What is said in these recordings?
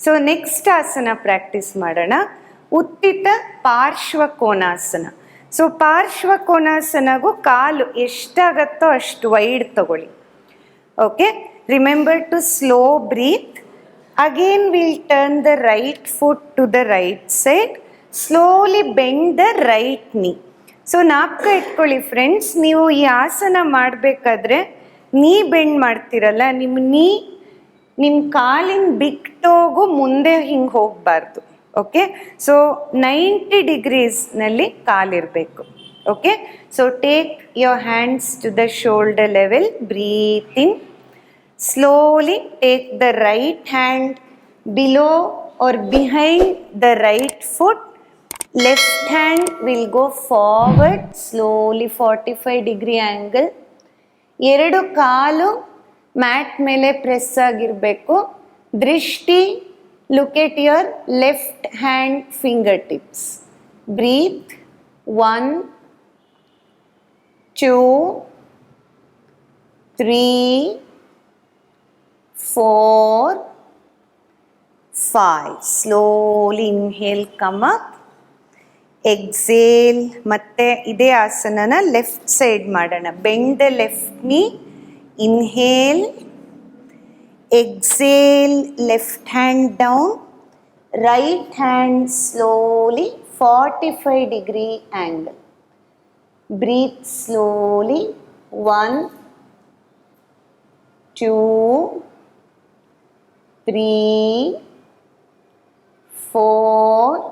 So next ಆಸನ practice ಮಾಡೋಣ ಉತ್ತಿತ ಪಾರ್ಶ್ವಕೋನಾಸನ so ಪಾರ್ಶ್ವಕೋನಾಸನಗೂ ಕಾಲು ಎಷ್ಟಾಗತ್ತೋ ಅಷ್ಟು ವೈಡ್ ತಗೊಳ್ಳಿ okay remember to slow breathe again will turn the right foot to the right side slowly bend the right knee so ನಾಪ್ಕ ಇಟ್ಕೊಳ್ಳಿ friends ನೀವು ಈ ಆಸನ ಮಾಡಬೇಕಾದ್ರೆ ನೀ ಬೆಂಡ್ ಮಾಡ್ತಿರಲ್ಲ ನಿಮ್ಮ ನೀ ನಿಮ್ಮ ಕಾಲಿನ ಬಿಟ್ಟೋಗು ಮುಂದೆ ಹಿಂಗೆ ಹೋಗಬಾರ್ದು ಓಕೆ ಸೊ ನೈಂಟಿ ಡಿಗ್ರೀಸ್ನಲ್ಲಿ ಕಾಲಿರಬೇಕು okay so take your hands to the shoulder level breathe in slowly take the right hand below or behind the right foot left hand will go forward slowly 45 degree angle ಎರಡು ಕಾಲು mat ಮೇಲೆ press ಆಗಿರಬೇಕು ದೃಷ್ಟಿ look at your left hand finger tips breathe one two three four, five. Slowly inhale, come up. Exhale ಮತ್ತೆ ಇದೇ ಆಸನನ left side ಮಾಡೋಣ. Bend the left knee inhale exhale left hand down right hand slowly forty five degree angle breathe slowly one two three, four,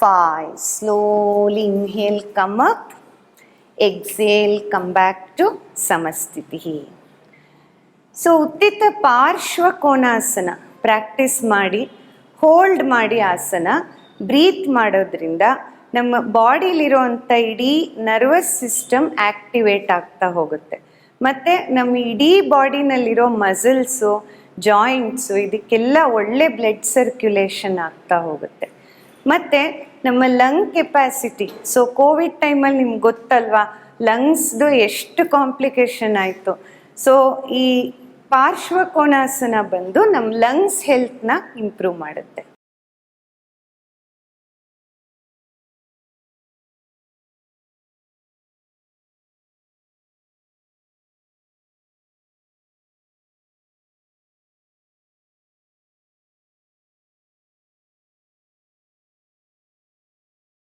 five. Slowly inhale, come up. Exhale, come back to Samastiti. So Utthita Parshva Konasana practice ಮಾಡಿ hold ಮಾಡಿ ಆಸನ breathe ಮಾಡೋದ್ರಿಂದ ನಮ್ಮ ಬಾಡಿಲಿರುವಂಥ ಇಡೀ nervous system activate ಆಗ್ತಾ ಹೋಗುತ್ತೆ ಮತ್ತು ನಮ್ಮ ಇಡೀ ಬಾಡಿನಲ್ಲಿರೋ ಮಸಲ್ಸು ಜಾಯಿಂಟ್ಸು ಇದಕ್ಕೆಲ್ಲ ಒಳ್ಳೆ ಬ್ಲಡ್ ಸರ್ಕ್ಯುಲೇಷನ್ ಆಗ್ತಾ ಹೋಗುತ್ತೆ ಮತ್ತು ನಮ್ಮ ಲಂಗ್ ಕೆಪಾಸಿಟಿ ಸೊ ಕೋವಿಡ್ ಟೈಮಲ್ಲಿ ನಿಮ್ಗೆ ಗೊತ್ತಲ್ವಾ ಲಂಗ್ಸ್ದು ಎಷ್ಟು ಕಾಂಪ್ಲಿಕೇಶನ್ ಆಯಿತು. ಸೊ ಈ ಪಾರ್ಶ್ವಕೋಣಾಸನ ಬಂದು ನಮ್ಮ ಲಂಗ್ಸ್ ಹೆಲ್ತ್ನ ಇಂಪ್ರೂವ್ ಮಾಡುತ್ತೆ.